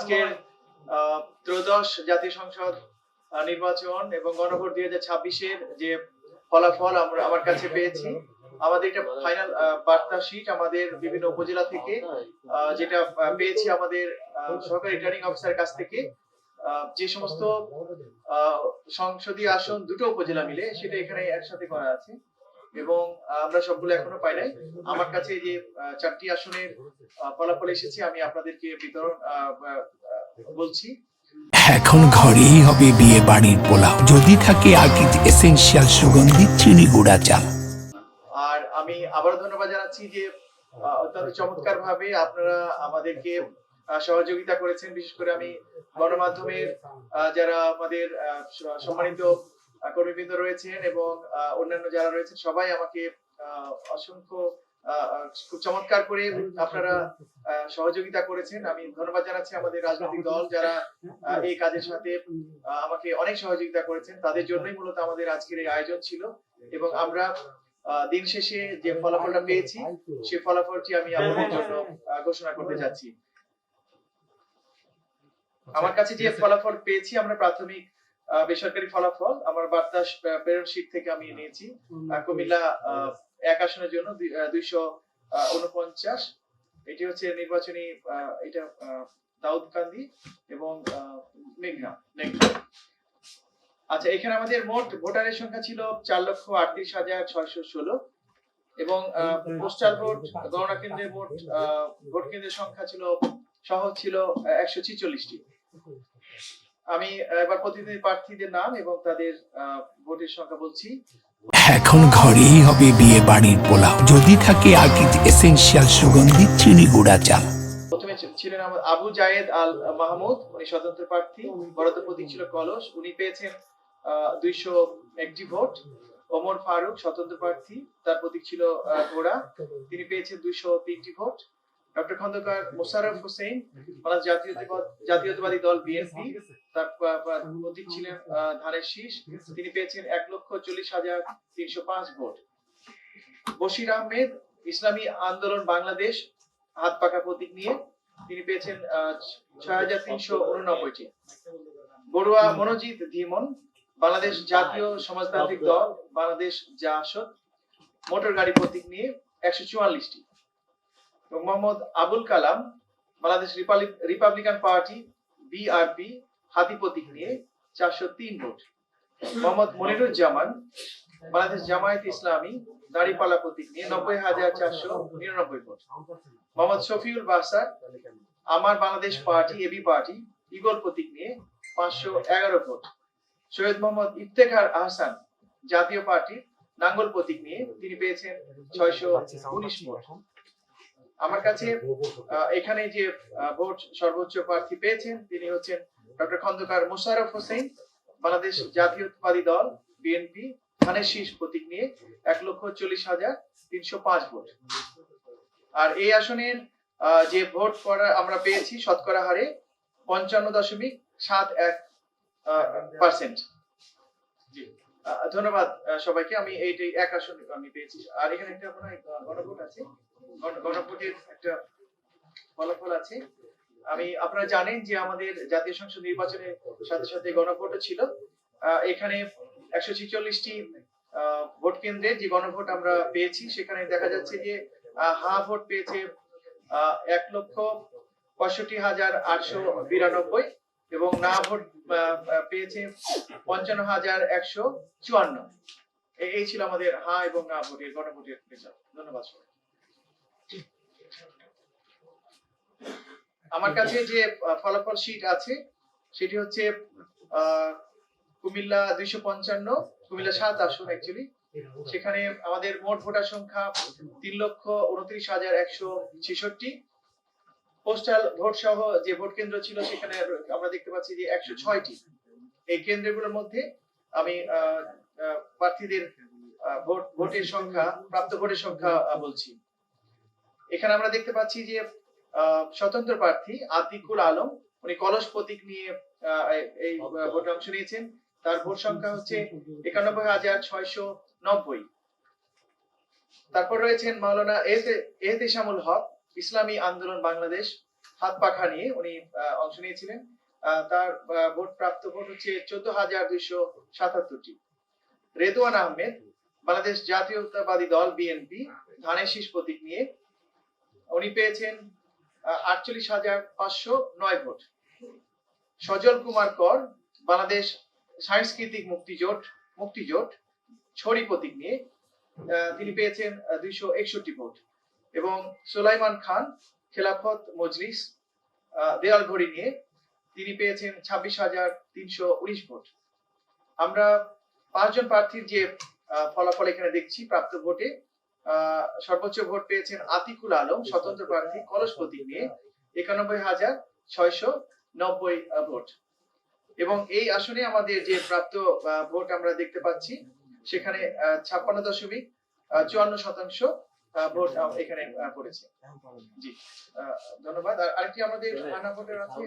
আজকের ত্রয়োদশ জাতীয় সংসদ নির্বাচন এবং গণভোট দুই হাজার ছাব্বিশের যে ফলাফল আমরা, আমার কাছে পেয়েছি, আমাদের একটা ফাইনাল বার্তা শিট আমাদের বিভিন্ন উপজেলা থেকে যেটা পেয়েছি আমাদের সহকারী রিটার্নিং অফিসার কাছ থেকে যে সমস্ত সংসদীয় আসন দুটো উপজেলা মিলে সেটা এখানে একসাথে করা আছে। এবং আমরা সবগুলো এখনও পাই নাই। আমার কাছে যে চারটি আসনের ফলাফল এসেছে আমি আপনাদেরকে বিতরণ বলছি। এখন ঘরেই হবে বিয়ে বাড়ির পোলাও। যদি থাকে আকিজ এসেনশিয়াল সুগন্ধি চিনি গুঁড়া চাল আর আমি আবারও ধন্যবাদ জানাচ্ছি যে অত্যন্ত চমৎকার ভাবে আপনারা আমাদেরকে সহযোগিতা করেছেন। বিশেষ করে আমি গণমাধ্যমের যারা আমাদের সম্মানিত কর্মীবৃন্দ রয়েছেন এবং অন্যান্য যারা রয়েছেন, সবাই আমাকে অসংখ্য খুব চমৎকার করে আপনারা সহযোগিতা করেছেন। আমি ধন্যবাদ জানাচ্ছি আমাদের রাজনৈতিক দল যারা এই কাজের সাথে আমাকে অনেক সহযোগিতা করেছেন। তাদের জন্যই মূলত আমাদের আজকের এই আয়োজন ছিল এবং আমরা দিন শেষে যে ফলাফলটা পেয়েছি সেই ফলাফলটি আমি আপনাদের জন্য ঘোষণা করতে যাচ্ছি। আমার কাছে যে ফলাফল পেয়েছি, আমরা প্রাথমিক বেসরকারি ফলাফল আমার বার্তা প্রেরণ থেকে আমি নিয়েছি। কুমিল্লা এক আসনের জন্য দুইশো উনপঞ্চাশ এটি হচ্ছে নির্বাচনী এটা দাউদকান্দি এবং মেঘনা আচ্ছা এখানে আমাদের মোট ভোটারের সংখ্যা ছিল চার লক্ষ আটত্রিশ হাজার ছয়শো ষোলো এবং পোস্টাল ভোট গণনা কেন্দ্রের মোট ভোট কেন্দ্রের সংখ্যা ছিল, সহ ছিল একশো ছিচল্লিশটি। আমি এবার প্রতিনিধি প্রার্থীদের নাম এবং তাদের ভোটের সংখ্যা বলছি। এখন ঘরেই হবে বিয়ে বাড়ির পোলাও। যদি থাকে আকিজ এসেনশিয়াল সুগন্ধি চিনি গুঁড়া চাল। প্রথমে ছিলেন আমার আবু জায়েদ আল মাহমুদ উনি স্বতন্ত্র প্রার্থী। বরাদ্দ প্রতীক ছিল কলস। উনি পেয়েছেন দুইশো একটি ভোট। ওমর ফারুক স্বতন্ত্র প্রার্থী তার প্রতীক ছিল ঘোড়া। তিনি পেয়েছেন দুইশো তিনটি ভোট। ডক্টর খন্দকার মোশাররফ হোসেন বাংলাদেশ জাতীয়তাবাদ জাতীয়তাবাদী দল বিএনপি তার প্রতীক ছিলেন ধানের শীষ। তিনি পেয়েছেন এক লক্ষ চল্লিশ হাজার তিনশো পাঁচ ভোট। বশির আহমেদ, ইসলামী আন্দোলন বাংলাদেশ, হাত পাকা প্রতীক নিয়ে। তিনি পেয়েছেন ছয় হাজার তিনশো উননব্বইটি। বড়ুয়া মনোজিৎ ধীমন, বাংলাদেশ জাতীয় সমাজতান্ত্রিক দল, বাংলাদেশ জাসদ মোটর গাড়ি প্রতীক নিয়ে একশো চুয়াল্লিশটি। এবং Mohammad Abul Kalam, Bangladesh Republican Party, BRP হাতি প্রতীক নিয়ে চারশো তিন ভোট। মোহাম্মদ মনিরুজ্জামান, বাংলাদেশ জামায়াত ইসলামী দাড়িপালা প্রতীক নিয়ে নব্বই হাজার চারশো নিরানব্বই vote. Mohammad Shafiul Basar, Amar Bangladesh Party, AB Party eagle প্রতীক নিয়ে পাঁচশো এগারো ভোট। সৈয়দ মোহাম্মদ ইফতেখার আহসান, জাতীয় পার্টি নাঙ্গল প্রতীক নিয়ে তিনি পেয়েছেন ছয়শো উনিশ ভোট। আমার কাছে এখানে যে ভোট সর্বোচ্চ প্রার্থী পেয়েছেন তিনি হচ্ছেন ডক্টর খন্দকার মোশাররফ হোসেন বাংলাদেশ জাতীয়তাবাদী দল বিএনপি ধানের শীষ প্রতীক নিয়ে এক লক্ষ চল্লিশ হাজার তিনশো পাঁচ ভোট। আর এই আসনের যে ভোট করা আমরা পেয়েছি শতকরা হারে পঞ্চান্ন দশমিক সাত এক পার্সেন্ট। জি। ধন্যবাদ সবাইকে। আমি এইটাই এক আসন আমি পেয়েছি। আর এখানে একটা আপনার গণভোট আছে। গণভোটের একটা ফলাফল আছে। আমি, আপনারা জানেন যে আমাদের জাতীয় সংসদ নির্বাচনের সাথে সাথে গণভোটও ছিল। এখানে একশো ছিচল্লিশটি ভোট কেন্দ্রে যে গণভোট আমরা পেয়েছি, সেখানে দেখা যাচ্ছে যে হা ভোট পেয়েছে এক লক্ষ পঁয়ষট্টি হাজার আটশো বিরানব্বই এবং না ভোট পেয়েছে পঞ্চান্ন হাজার একশো চুয়ান্ন। এই ছিল আমাদের হা এবং না ভোটের, গণভোটের রেজাল্ট ধন্যবাদ সবাই আমার কাছে যে ফলাফল শীট আছে, সেটি হচ্ছে কুমিল্লা দুইশো পঞ্চান্ন, কুমিল্লা সাত আসন অ্যাকচুয়ালি সেখানে আমাদের মোট ভোটার সংখ্যা তিন লক্ষ উনত্রিশ হাজার একশো ছেষট্টি। পোস্টাল ভোট সহ যে ভোট কেন্দ্র ছিল, সেখানে আমরা দেখতে পাচ্ছি যে একশো ছয়টি। এই কেন্দ্রগুলোর মধ্যে আমি প্রার্থীদের ভোট, ভোটের সংখ্যা, প্রাপ্ত ভোটের সংখ্যা বলছি। এখানে আমরা দেখতে পাচ্ছি যে স্বতন্ত্র প্রার্থী আতিকুল আলম। উনি কলস প্রতীক নিয়ে এই- ভোটে অংশ নিয়েছেন। তার ভোট সংখ্যা হচ্ছে একানব্বই হাজার ছয়শো নব্বই। তারপর রয়েছেন মাওলানা এহতেশামুল হক, ইসলামী আন্দোলন বাংলাদেশ, হাত পাখা নিয়ে উনি অংশ নিয়েছিলেন। তার ভোট প্রাপ্ত ভোট হচ্ছে চোদ্দ হাজার দুইশো সাতাত্তরটি। রেদওয়ান আহমেদ, বাংলাদেশ জাতীয়তাবাদী দল বিএনপি, ধানের শীষ প্রতীক নিয়ে। উনি পেয়েছেন আটচল্লিশ হাজার পাঁচশো নয় ভোট। সজল কুমার কর বাংলাদেশ সাংস্কৃতিক মুক্তিজোট মুক্তিজোট ছড়ি প্রতীক নিয়ে তিনি পেয়েছেন দুইশো একষট্টি ভোট। এবং সোলাইমান খান খেলাফত মজলিস আহ, দেওয়াল ঘড়ি নিয়ে তিনি পেয়েছেন ছাব্বিশ হাজার তিনশো উনিশ ভোট। আমরা পাঁচজন প্রার্থীর যে ফলাফল এখানে দেখছি প্রাপ্ত ভোটে সর্বোচ্চ ভোট পেয়েছেন আতিকুল আলম, স্বতন্ত্র প্রার্থী কলস প্রতীক নিয়ে। একানব্বই হাজার ছয়শো নব্বই ভোট। এবং এই আসনে আমাদের যে প্রাপ্ত ভোট আমরা দেখতে পাচ্ছি, সেখানে ছাপ্পান্ন দশমিক চুয়ান্ন শতাংশ ভোট এখানে পড়েছে। জি ধন্যবাদ। আর আরেকটি আমাদের আনা ভোটের আছে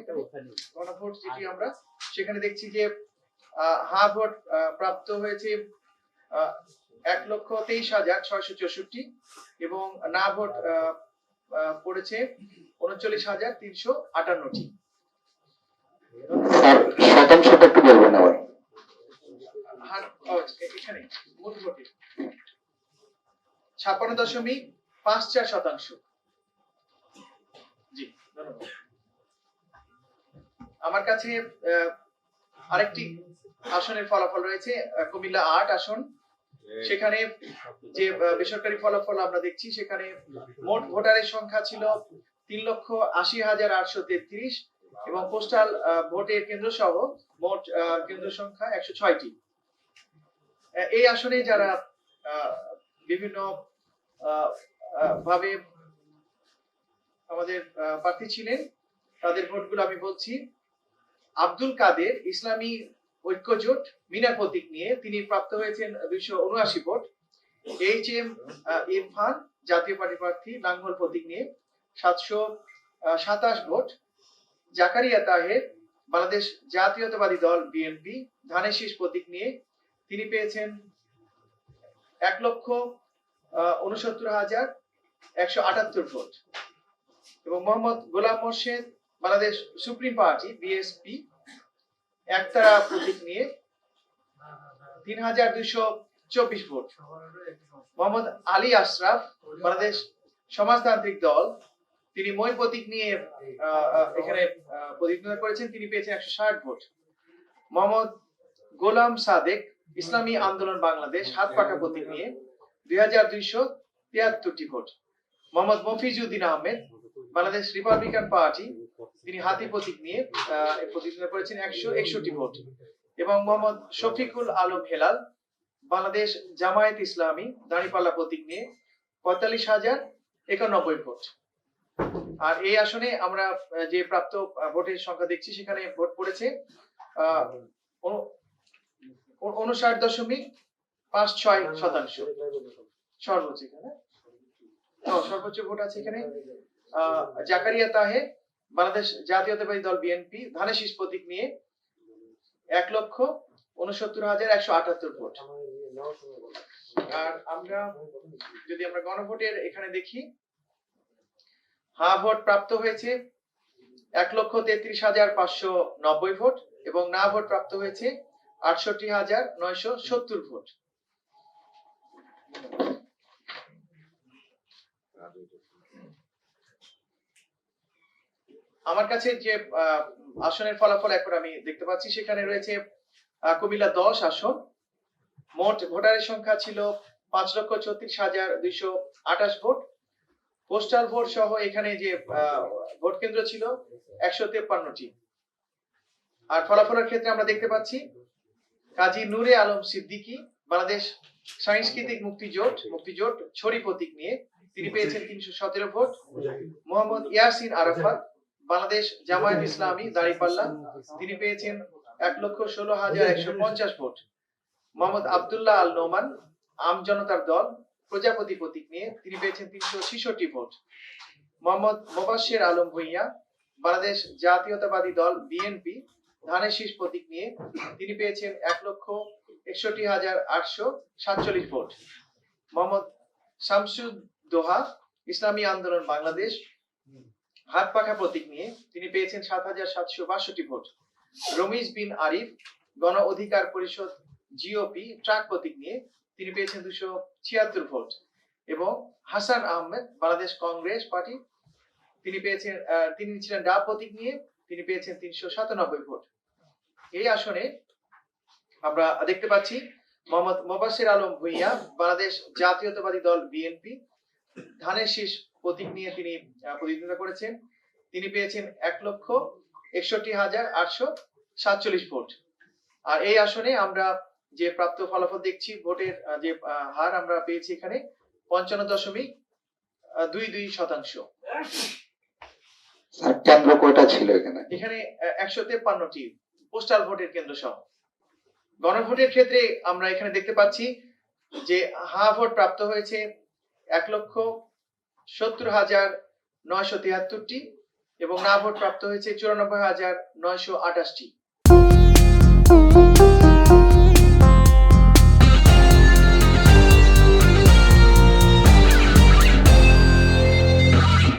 গণভোট যেটি আমরা সেখানে দেখছি যে হা ভোট প্রাপ্ত হয়েছে এক লক্ষ তেইশ হাজার ছয়শো চৌষট্টি এবং না ভোট পড়েছে উনচল্লিশ হাজার তিনশো আটান্নটি। শতাংশটা একটু বলবেন আবার হার ও, এ- এখানে মোট ভোটে। ছাপ্পান্ন দশমিক পাঁচ চার শতাংশ। জি ধন্যবাদ। আমার কাছে আহ, আরেকটি আসনের ফলাফল রয়েছে কুমিল্লা আট আসন। সেখানে যে বেসরকারি ফলাফল আমরা দেখছি সেখানে মোট ভোটারের সংখ্যা ছিল তিন লক্ষ আশি হাজার আটশো তেত্রিশ এবং পোস্টাল ভোটের কেন্দ্র সহ মোট কেন্দ্র সংখ্যা একশো ছয়টি। এই আসনে যারা বিভিন্ন ভাবে আমাদের প্রার্থী ছিলেন তাদের ভোটগুলো আমি বলছি। আব্দুল কাদের ইসলামী ঐক্যজোট মিনা প্রতীক নিয়ে তিনি প্রাপ্ত হয়েছেন দুইশো উনআশি ভোট। এইচ এম ইরফান, জাতীয় পার্টি প্রার্থী, লাঙ্গল প্রতীক নিয়ে সাতশো সাতাশ ভোট। জাকারিয়া তাহের, বাংলাদেশ জাতীয়তাবাদী দল বিএনপি ধানের শীষ প্রতীক নিয়ে তিনি পেয়েছেন এক লক্ষ উনসত্তর হাজার একশো আটাত্তর ভোট। এবং Mohammad Golam Morshed, Bangladesh Supreme Party BSP একতারা প্রতীক নিয়ে তিন হাজার দুইশো চব্বিশ ভোট। মোহাম্মদ আলী আশরাফ, বাংলাদেশ সমাজতান্ত্রিক দল, তিনি মই প্রতীক নিয়ে এখানে প্রতিদ্বন্দ্বিতা করেছেন, তিনি পেয়েছেন একশো ষাট ভোট। মোহাম্মদ গোলাম সাদেক, ইসলামী আন্দোলন বাংলাদেশ, হাত পাকা প্রতীক নিয়ে দুই হাজার দুইশো তিয়াত্তরটি vote. Mohammad Mofizuddin Ahmed, Bangladesh Republican party তিনি হাতি প্রতীক নিয়ে প্রতিদ্বন্দ্বিতা করেছেন একশো একষট্টি ভোট। এবং মোহাম্মদ শফিকুল আলম হেলাল, বাংলাদেশ জামায়াত ইসলামী দাঁড়িপাল্লা প্রতীক নিয়ে পঁয়তাল্লিশ হাজার একানব্বই ভোট। আর এই আসনে আমরা যে প্রাপ্ত ভোটের সংখ্যা দেখছি, সেখানে ভোট পড়েছে উনষাট দশমিক পাঁচ ছয় শতাংশ। সর্বোচ্চ সর্বোচ্চ ভোট আছে এখানে। জাকারিয়া তাহে বাংলাদেশ জাতীয়তাবাদী দল বিএনপি ধানের শীষ প্রতীক নিয়ে এক লক্ষ উনসত্তর হাজার একশো আটাত্তর ভোট। আর আমরা যদি আমরা গণভোটের এখানে দেখি, হা ভোট প্রাপ্ত হয়েছে এক লক্ষ তেত্রিশ হাজার পাঁচশো নব্বই ভোট এবং না ভোট প্রাপ্ত হয়েছে আটষট্টি হাজার নয়শো সত্তর ভোট। আমার কাছে যে আসনের ফলাফল এখন আমি দেখতে পাচ্ছি, সেখানে রয়েছে কুমিল্লা দশ আসন। মোট ভোটারের সংখ্যা ছিল পাঁচ লক্ষ ছত্রিশ হাজার দুইশো আঠাশ ভোট। পোস্টাল ভোট সহ এখানে যে ভোট কেন্দ্র ছিল, একশো তেপ্পান্নটি। আর ফলাফলের ক্ষেত্রে আমরা দেখতে পাচ্ছি, কাজী নূরে আলম সিদ্দিকী, বাংলাদেশ সাংস্কৃতিক মুক্তিজোট মুক্তিজোট ছড়ি প্রতীক নিয়ে। তিনি পেয়েছেন তিনশো সতেরো ভোট। মোহাম্মদ ইয়াসিন আরাফাত বাংলাদেশ জামায়াত ইসলামী দাঁড়িপাল্লা তিনি পেয়েছেন এক লক্ষ ষোলো হাজার একশো পঞ্চাশ ভোট। মোহাম্মদ আবদুল্লাহ আল নোমান আম জনতার দল প্রজাপতি প্রতীক নিয়ে তিনি পেয়েছেন তিনশো ছেষট্টি ভোট। মোহাম্মদ মোবাশ্বের আলম ভুইয়া বাংলাদেশ জাতীয়তাবাদী দল বিএনপি ধানের শীষ প্রতীক নিয়ে তিনি পেয়েছেন এক লক্ষ একষট্টি হাজার আটশো সাতচল্লিশ ভোট। মোহাম্মদ শামসুদ দোহা ইসলামী আন্দোলন বাংলাদেশ হাত পাখা প্রতীক নিয়ে তিনি পেয়েছেন সাত হাজার সাতশো বাষট্টি ভোট। রমিজ বিন আরিফ, গণ অধিকার পরিষদ জিওপি ট্রাক প্রতীক নিয়ে তিনি পেয়েছেন দুশো ছিয়াত্তর ভোট। এবং হাসান আহমেদ, বাংলাদেশ কংগ্রেস পার্টি, তিনি পেয়েছেন তিনি ছিলেন ডাব প্রতীক নিয়ে তিনি পেয়েছেন তিনশো সাতানব্বই ভোট। এই আসনে আমরা দেখতে পাচ্ছি মোহাম্মদ মোবাসির আলম ভুইয়া, বাংলাদেশ জাতীয়তাবাদী দল বিএনপি, ধানের শীষ প্রতীক নিয়ে তিনি প্রতিদ্বন্দ্বিতা করেছেন। তিনি পেয়েছেন এক লক্ষ একষট্টি হাজার আটশো সাতচল্লিশ ভোট। আর এই আসনে আমরা যে প্রাপ্ত ফলাফল দেখছি ভোটের যে হার আমরা পেয়েছি এখানে পঞ্চান্ন দশমিক দুই দুই শতাংশ। কেন্দ্র কয়টা ছিল এখানে? এখানে একশো তেপ্পান্নটি পোস্টাল ভোটের কেন্দ্র সহ গণভোটের ক্ষেত্রে আমরা এখানে দেখতে পাচ্ছি যে হা ভোট প্রাপ্ত হয়েছে এক লক্ষ সত্তর হাজার নয়শো তিয়াত্তরটি এবং না ভোট প্রাপ্ত হয়েছে চুরানব্বই হাজার নয়শো আটাশটি